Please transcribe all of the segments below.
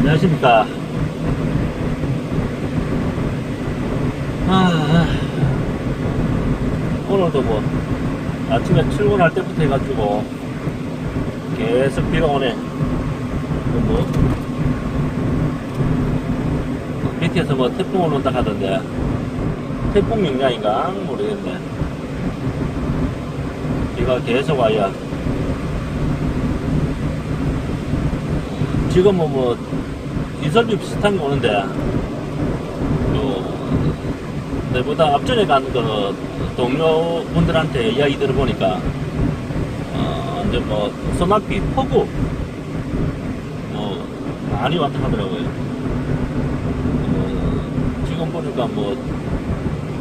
안녕하십니까. 아, 오늘도 뭐 아침에 출근할 때부터 해가지고 계속 비가 오네. 그뭐 밑에서 뭐 태풍 온다 하던데 태풍 영향인가 모르겠네. 비가 계속 와야 지금은 뭐 이설비 비슷한 게 오는데 요 내보다 앞전에 간 그 동료분들한테 이야기 들어보니까 어 이제 뭐 소나피 폭우 뭐 많이 왔다 하더라고요. 어, 지금 보니까 뭐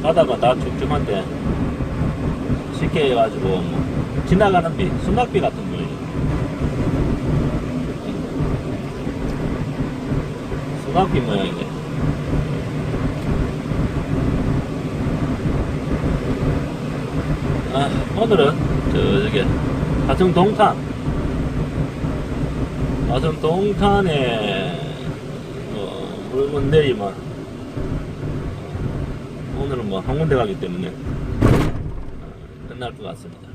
바다가 다 축축한데 쉽게 해가지고 뭐 지나가는 비, 소나비 같은 소나비 모양이네. 아, 오늘은 저, 저기, 가정 동탄. 가정 동탄에, 어, 물건 내리면, 오늘은 뭐 한 군데 가기 때문에, 어, 끝날 것 같습니다.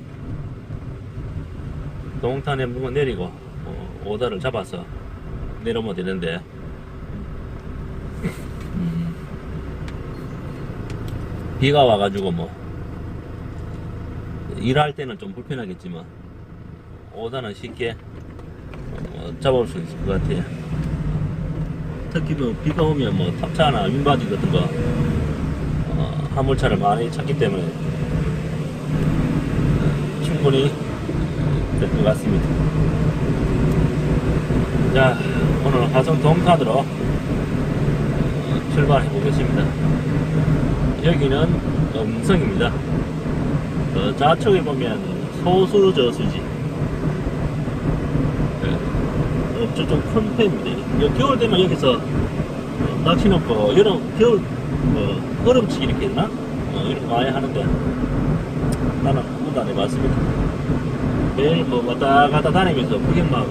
동탄에 물건 내리고, 어, 오더를 잡아서 내려오면 되는데, 비가 와가지고 뭐, 일할 때는 좀 불편하겠지만 오다는 쉽게 어, 잡을 수 있을 것 같아요. 특히 뭐 비가 오면 뭐 탑차나 윈바디 같은 거 어, 화물차를 많이 찾기 때문에 어, 충분히 될 것 같습니다. 자 오늘 화성 동탄으로 어, 출발해 보겠습니다. 여기는 음성입니다. 어, 좌측에 보면 소수 저수지. 네. 어, 저좀 큰 편입니다. 여- 겨울 되면 여기서 어, 낚시 놓고 여름 겨울 어, 얼음치기 이렇게 했나? 어, 이렇게 많이 하는데 나는 한 번도 안 해봤습니다. 매일 뭐 왔다 갔다 다니면서 구경만 하고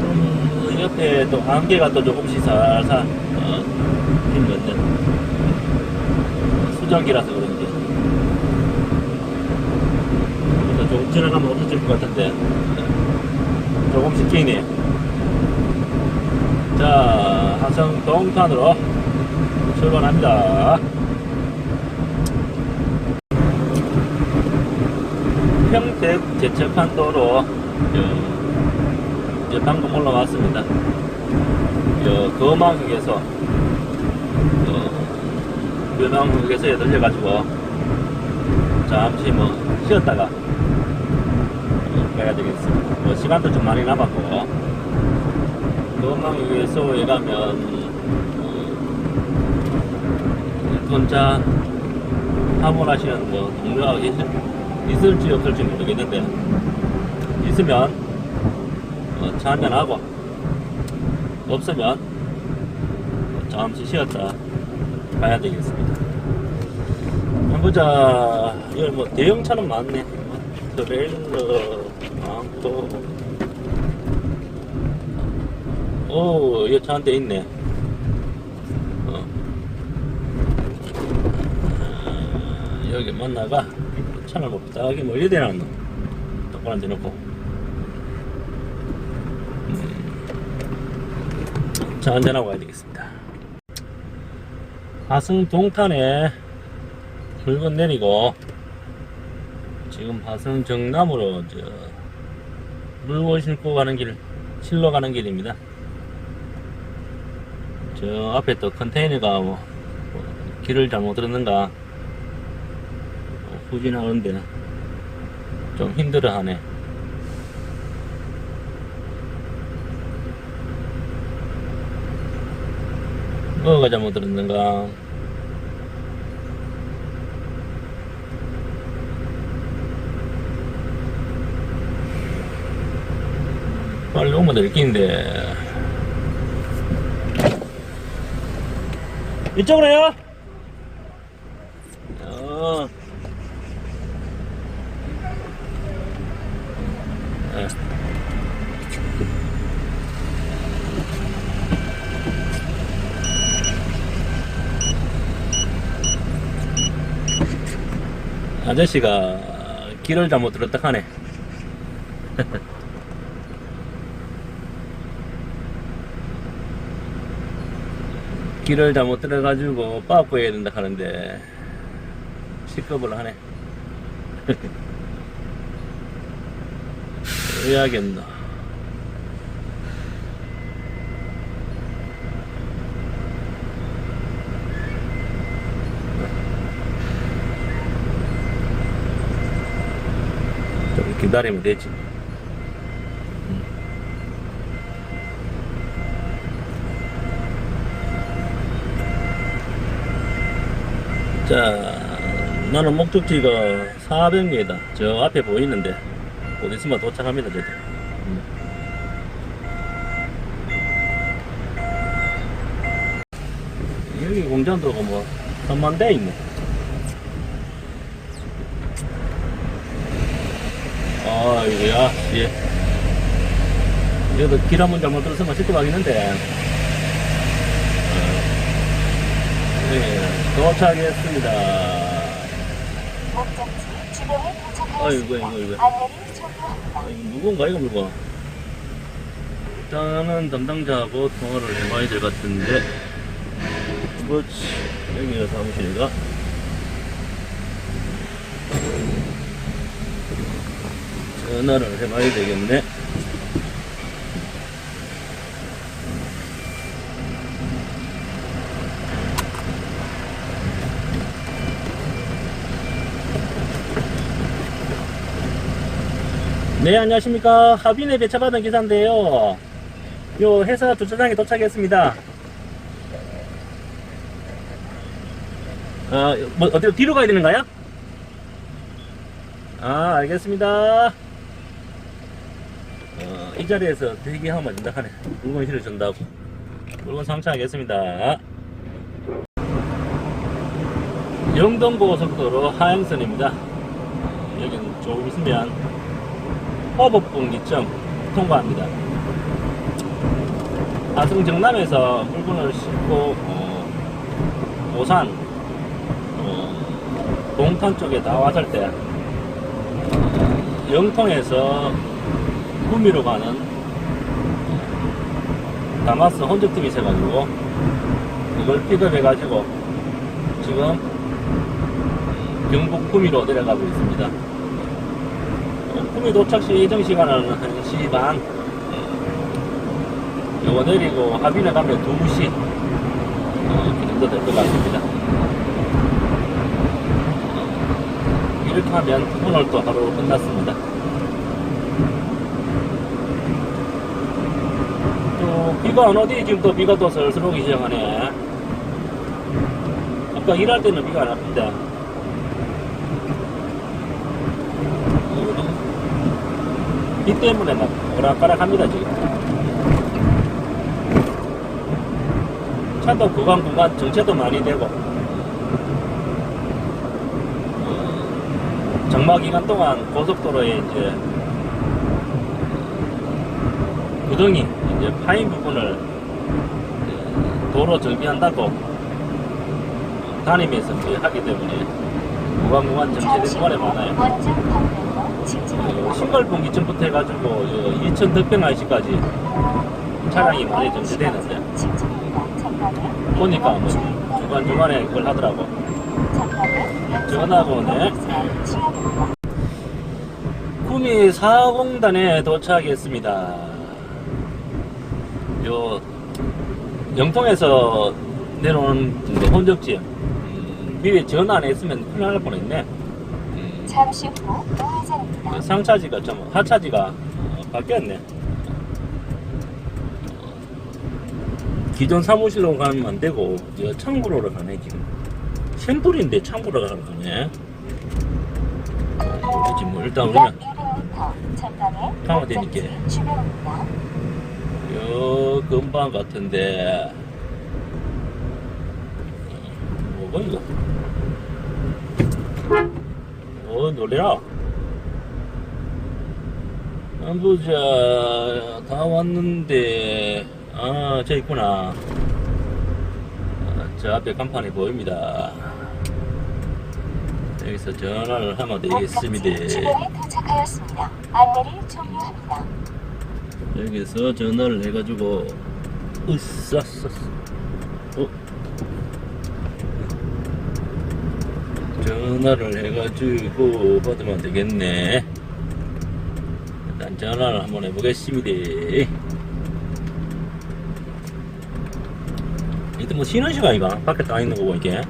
또 뭐, 옆에 또 안개가 또 조금씩 살살 어, 핀 건데 수정기라서 그런지. 그래서 조금 지나가면 없어질 것 같은데. 조금씩 끼네. 자 하성 동탄으로 출발합니다. 평택 제철판 도로 저, 이제 방금 올라왔습니다 저 거망역에서 유명국에서 들려가지고 잠시 뭐 쉬었다가 어, 가야 되겠습니다. 뭐 시간도 좀 많이 남았고 도망역에서 가면 어, 혼자 하원하시는 뭐 동료가 있, 있을지 없을지 모르겠는데 있으면 어, 차 한잔 하고 없으면 잠시 쉬었다 가야 되겠습니다. 보자. 여기 뭐 대형차는 많네. 뭐 트레일러 많고. 오, 이거 차 한 대 있네. 어. 아, 여기 만나가 차를 뭐뭐 이래 되나 똑바로 앉아놓고. 음. 차 한잔하고 가야 되겠습니다. 하승 동탄에 물건 내리고 지금 하승 정남으로 저 물건 싣고 가는 길 실로 가는 길입니다. 저 앞에 또 컨테이너가 뭐, 뭐 길을 잘못 들었는가 어, 후진하는데 좀 힘들어하네. 뭐가 잘못 들었는가 빨리 오면 될 긴데 이쪽으로요 어. 네. 아저씨가 길을 잘못 들었다 하네. 길을 잘못 들어가지고 빠꾸해야 된다 하는데 시급을 하네. 해야겠나. 좀 기다리면 되지. 음. 자, 나는 목적지가 400m. 저 앞에 보이는데, 곧 있으면 도착합니다, 저도. 음. 여기 공장도 뭐, 천만 대 있네. 아, 이거야, 예. 여기도 길 한번 잘못 들었으면 싣고 가겠는데. 어, 네, 도착했습니다. 아이고. 아이고, 아이고. 안내를 종료합니다. 아, 이거 무거워. 일단은 담당자하고 통화를 해봐야 될 것 같은데. 그렇지. 여기가 사무실인가? 전화를 해봐야 되겠네. 네, 안녕하십니까. 하빈에 배차받은 기사인데요. 요 회사 주차장에 도착했습니다. 아, 뭐, 어디로, 뒤로 가야 되는가요? 아, 알겠습니다. 어, 이 자리에서 대기하면 된다 하네. 물건 실어준다고. 물건 상차하겠습니다. 영동고속도로 하행선입니다. 여기는 조금 있으면 허법분기점 통과합니다. 하승 정남에서 물건을 싣고 어, 오산 어, 동탄 쪽에 다 왔을 때 어, 영통에서 구미로 가는 다마스 혼적팀이 있어가지고 이걸 픽업해가지고 지금 경북 구미로 내려가고 있습니다. 구미 도착 시 예정 시간은 1시 반. 요거 내리고 하빈에 가면 2시. 어, 그 정도 될 것 같습니다. 어, 이렇게 하면 오늘 또 하루 끝났습니다. 또 비가 안 오디 지금 또 비가 또 슬슬 오기 시작하네. 아까 일할 때는 비가 안 왔는데. 비 때문에 막 오락가락합니다 지금. 차도 구간 구간 정체도 많이 되고 어, 장마 기간 동안 고속도로에 이제 구덩이 이제 파인 부분을 도로 정비한다고 다니면서 하기 때문에 구간 구간 정체된 동안에 많아요. 방면으로 직진합니다. 신갈분기점부터 해가지고 이천 덕병아시까지 차량이 많이 정체되는데 직진입니다. 잠깐만. 보니까 뭐 중간 중간에 그걸 하더라고. 취합입니다. 구미 사공단에 도착했습니다. 요 영통에서 내려오는 혼적지 음, 미리 전화 안 했으면 큰일 날 뻔했네. 음, 잠시 후 우회전입니다. 상차지가 좀 하차지가 어, 바뀌었네. 기존 사무실로 가면 안 되고 이거 창구로로 가네 지금. 샘플인데 창구로 가네. 어, 그렇지 뭐 일단 약 우리는 200m 전방에 가면 목적지 되니까. 주변입니다. 요 근방 같은데 뭐가 이거? 어 놀래라. 안 보자 다 왔는데 아 저 있구나. 아, 저 앞에 간판이 보입니다. 여기서 전화를 하면 되겠습니다. 주변에 도착하였습니다. 안내를 종료합니다. 여기서 전화를 해가지고 으쌰싸 어? 전화를 해가지고 받으면 되겠네. 일단 전화를 한번 해보겠습니다. 이때 뭐 쉬는 시간이가? 밖에 다 있는 거고 이게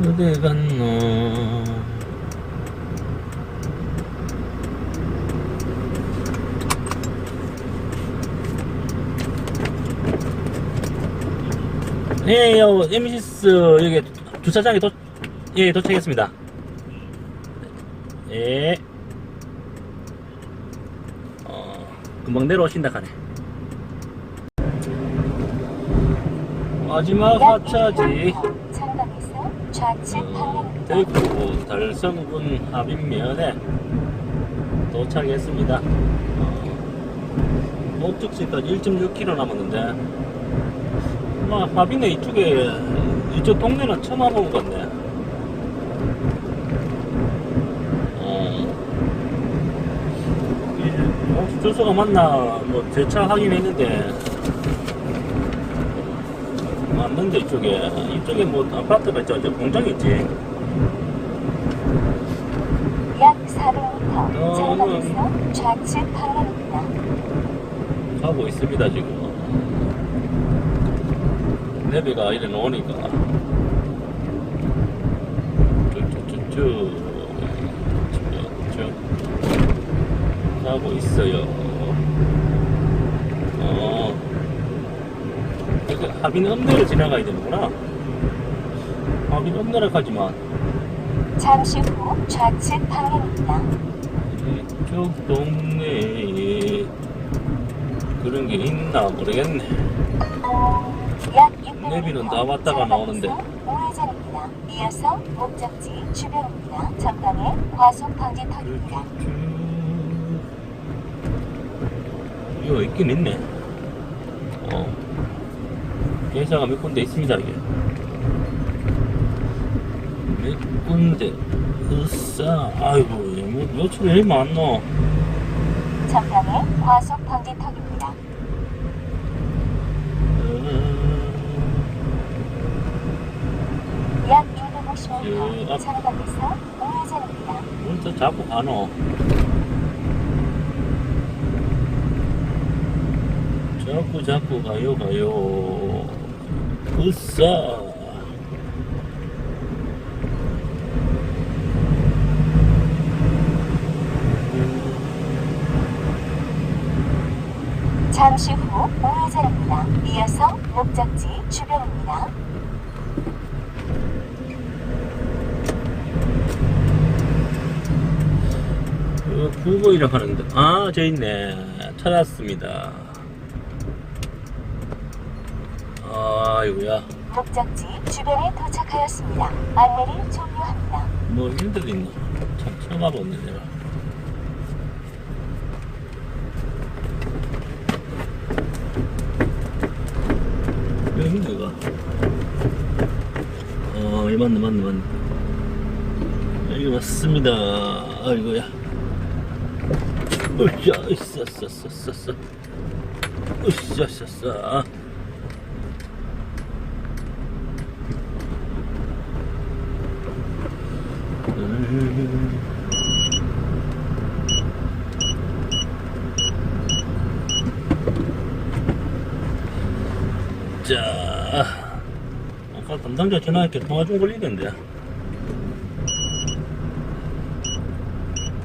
어디 갔노 예, 요, 에미시스, 여기 주차장에 도, 예, 도착했습니다. 예. 어, 금방 내려오신다 카네. 마지막 하차지. 어. 대구 달성군 합인면에 도착했습니다. 어, 목적지까지 1.6km 남았는데, 뭐, 합인에 이쪽에, 이쪽 동네는 처음 와본 것 같네. 어, 주소가 맞나, 뭐, 제차 확인했는데, 맞는데, 이쪽에. 이쪽에 뭐, 아파트가 있죠. 저 공장이 있지. 약 400m 어, 전방에서 좌측 방향입니다. 하고 있습니다 지금 내비가 이래 놓으니까. 쭉쭉쭉쭉 쭉 하고 있어요. 어. 하빈 읍내를 지나가야 되는구나. 하빈 읍내를 가지만. 잠시 후 좌측 방향입니다. 이쪽 동네에 그런 게 있나 모르겠네. 약 600m 내비는 다 왔다가 나오는데. 우회전입니다. 이어서 목적지 주변입니다. 전방에 과속 방지턱입니다. 이거 있긴 있네. 어. 회사가 몇 군데 있습니다, 이게. 몇 군데. 으싸. 아이고, 뭐, 왜 많노? 전방에 과속 방지턱입니다. 어, 약 예, 250m 앞- 전방에서 우회전입니다. 뭘또 자꾸 가노? 자꾸 자꾸 가요 가요 으싸 잠시 후 우회전입니다. 이어서 목적지 주변입니다. 어, 구보이라 하는데. 아 저 있네. 찾았습니다. 아이고야. 목적지 주변에 도착하였습니다. 안내를 종료합니다. 뭐 힘들 있나? 참 처음 와봤네 내가. 여기 이거 어 예, 맞네 맞네 맞네. 여기 맞습니다. 아이고야 으쌰 으쌰 으쌰 으쌰 으쌰 으쌰 으쌰 음. 자, 아까 담당자 전화할게 통화 좀 걸리던데.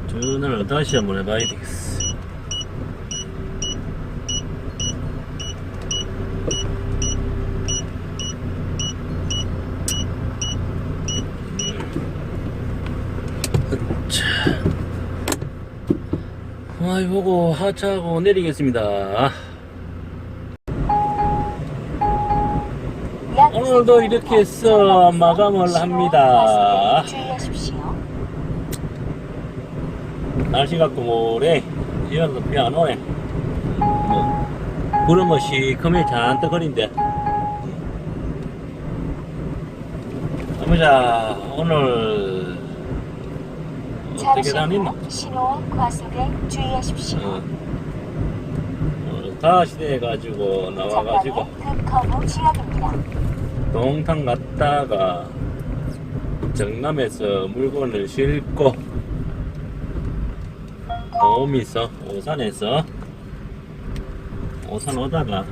전화를 다시 한번 해봐야 되겠어. 자, 아이 보고 하차하고 내리겠습니다. 약 오늘도 이렇게 해서 마감을 합니다. 날씨가 꾸물해 이어서 비안 오네 뭐 구름은 시커멓게 잔뜩 거린데 보자. 오늘 어떻게 다니나? 후 신호와 과속에 주의하십시오. 어. 어, 다시대 가지고 나와가지고 지역입니다. 동탄 갔다가 정남에서 물건을 싣고 도미서 오산에서 오산 오다가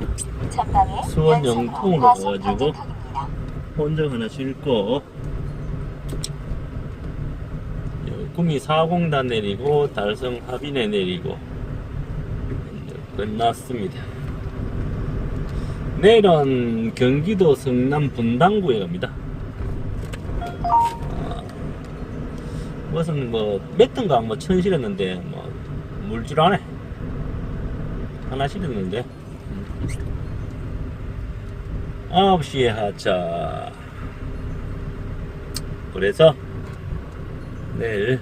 수원 연속으로 가가지고. 혼정 하나 싣고 구미 사공단 내리고 달성 합인에 내리고 끝났습니다. 내일은 경기도 성남 분당구에 갑니다. 아, 무슨 뭐 몇등가 뭐 천 실었는데 뭐 물줄 안해 하나 실었는데 9시에 하자. 그래서 내일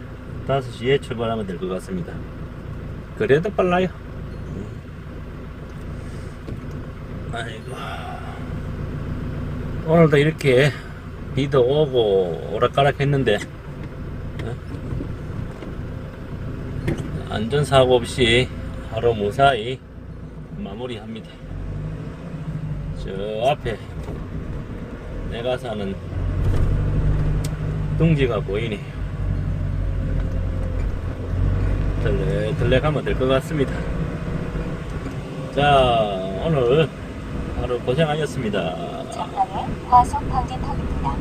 5시에 출발하면 될 것 같습니다. 그래도 빨라요. 아이고. 오늘도 이렇게 비도 오고 오락가락 했는데 어? 안전사고 없이 하루 무사히 마무리합니다. 저 앞에 내가 사는 둥지가 보이네. 들레, 들레 가면 될 것 같습니다. 자, 오늘 하루 고생하셨습니다. 전방에 과속 방지턱입니다.